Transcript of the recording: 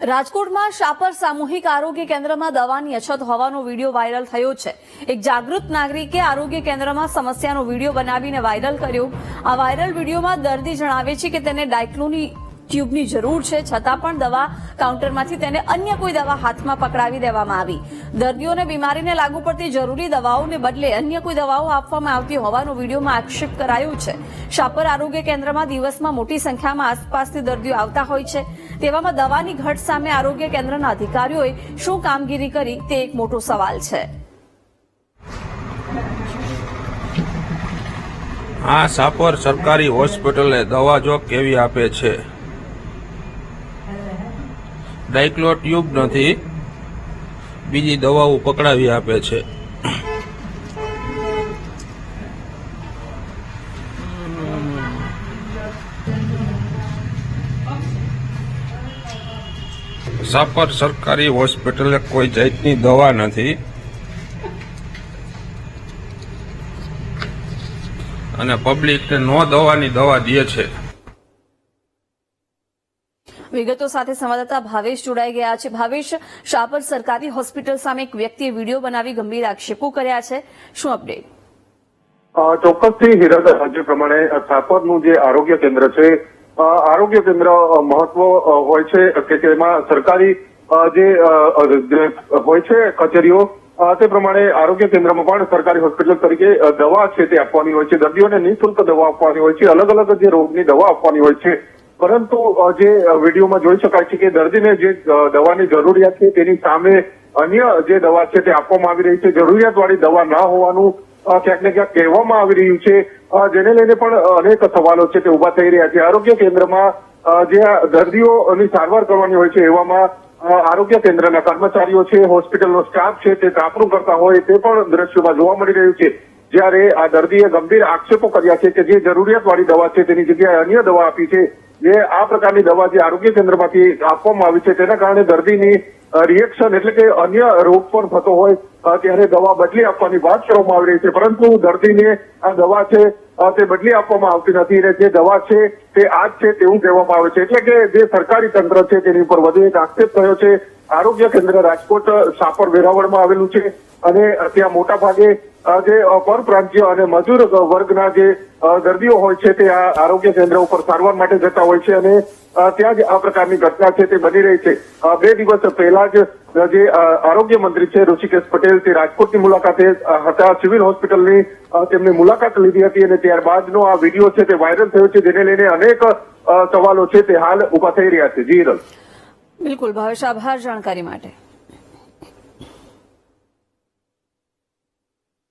રાજકોટમાં શાપર સામૂહિક આરોગ્ય કેન્દ્રમાં દવાની અછત હોવાનો વીડિયો વાયરલ થયો છે. એક જાગૃત નાગરિકે આરોગ્ય કેન્દ્રમાં સમસ્યાનો વીડિયો બનાવીને વાયરલ કર્યો. આ વાયરલ વિડીયોમાં દર્દી જણાવે છે કે તેને ડાયક્લોની ટ્યુબની જરૂર છે. છતાં પણ દવા કાઉન્ટરમાંથી તેને અન્ય કોઈ દવા હાથમાં પકડાવી દેવામાં આવી. દર્દીઓને બીમારીને લાગુ પડતી જરૂરી દવાઓને બદલે અન્ય કોઈ દવાઓ આપવામાં આવતી હોવાનો વિડીયોમાં આક્ષેપ કરાયો છે. શાપર આરોગ્ય કેન્દ્રમાં દિવસમાં મોટી સંખ્યામાં આસપાસથી દર્દીઓ આવતા હોય છે. તેવામાં દવાની ઘટ સામે આરોગ્ય કેન્દ્રના અધિકારીઓએ શું કામગીરી કરી તે એક મોટો સવાલ છે. આ સાપર સરકારી હોસ્પિટલે દવા જો કેવી આપે છે? ડાયક્લો ટ્યુબ નથી બીજી દવાઓ પકડાવી આપે છે. સાપર સરકારી હોસ્પિટલે કોઈ જાતની દવા નથી. અને પબ્લિકને નો દવાની દવા દે છે. વિગતો સાથે સંવાદદાતા ભાવેશ જોડાઈ ગયા છે. ભાવેશ, શાપર સરકારી હોસ્પિટલ સામે એક વ્યક્તિએ વીડિયો બનાવી ગંભીર આક્ષેપો કર્યા છે. શું અપડેટ? ચોક્કસથી હિરલ, જે પ્રમાણે થાપરનું જે આરોગ્ય કેન્દ્ર છે આરોગ્ય કેન્દ્ર મહત્વ હોય છે કે તેમાં સરકારી જે હોય છે કચેરીઓ તે પ્રમાણે આરોગ્ય કેન્દ્રમાં પણ સરકારી હોસ્પિટલ તરીકે દવા છે તે આપવાની હોય છે. દર્દીઓને નિઃશુલ્ક દવા આપવાની હોય છે. અલગ અલગ જે રોગની દવા આપવાની હોય છે પરંતુ જે વિડીયોમાં જોઈ શકાય છે કે દર્દીને જે દવાની જરૂરિયાત છે તેની સામે અન્ય જે દવા છે તે આપવામાં આવી રહી છે. જરૂરિયાતવાળી દવા ના હોવાનું ક્યાંક ને ક્યાંક કહેવામાં આવી રહ્યું છે. જેને લઈને પણ અનેક સવાલો છે તે ઊભા થઈ રહ્યા છે. આરોગ્ય કેન્દ્રમાં જે દર્દીઓની સારવાર કરવાની હોય છે એવામાં આરોગ્ય કેન્દ્રના કર્મચારીઓ છે, હોસ્પિટલનો સ્ટાફ છે, તે કાપરું કરતા હોય તે પણ દ્રશ્યોમાં જોવા મળી રહ્યું છે. જ્યારે આ દર્દીએ ગંભીર આક્ષેપો કર્યા છે કે જે જરૂરિયાતવાળી દવા છે તેની જગ્યાએ અન્ય દવા આપી છે જે આ પ્રકારની દવા જે આરોગ્ય કેન્દ્રમાંથી આપવામાં આવી છે, તેના કારણે દર્દીની રિએક્શન એટલે કે અન્ય રોગ પણ થતો હોય ત્યારે દવા બદલી આપવાની વાત કરવામાં આવી રહી છે. પરંતુ દર્દીને આ દવા છે તે બદલી આપવામાં આવતી નથી અને જે દવા છે, તે આ જ છે તેવું કહેવામાં આવે છે. એટલે કે જે સરકારી તંત્ર છે તેની ઉપર વધુ એક આક્ષેપ થયો છે. આરોગ્ય કેન્દ્ર રાજકોટ, સાપર વેરાવળમાં આવેલું છે અને ત્યાં મોટા ભાગે જે પરપ્રાંતીય અને મજૂર વર્ગના જે દર્દીઓ હોય છે તે આ આરોગ્ય કેન્દ્ર ઉપર સારવાર માટે જતા હોય છે અને ત્યાં જ આ પ્રકારની ઘટના છે તે બની રહી છે. બે દિવસ પહેલા જ જે આરોગ્ય મંત્રી છે ઋષિકેશ પટેલ તે રાજકોટની મુલાકાતે હતા. સિવિલ હોસ્પિટલની તેમની મુલાકાત લીધી હતી અને ત્યારબાદનો આ વીડિયો છે તે વાયરલ થયો છે જેને લઈને અનેક સવાલો છે તે હાલ ઊભા થઈ રહ્યા છે. જી બિલકુલ, ભાવેશ, આભાર જાણકારી માટે.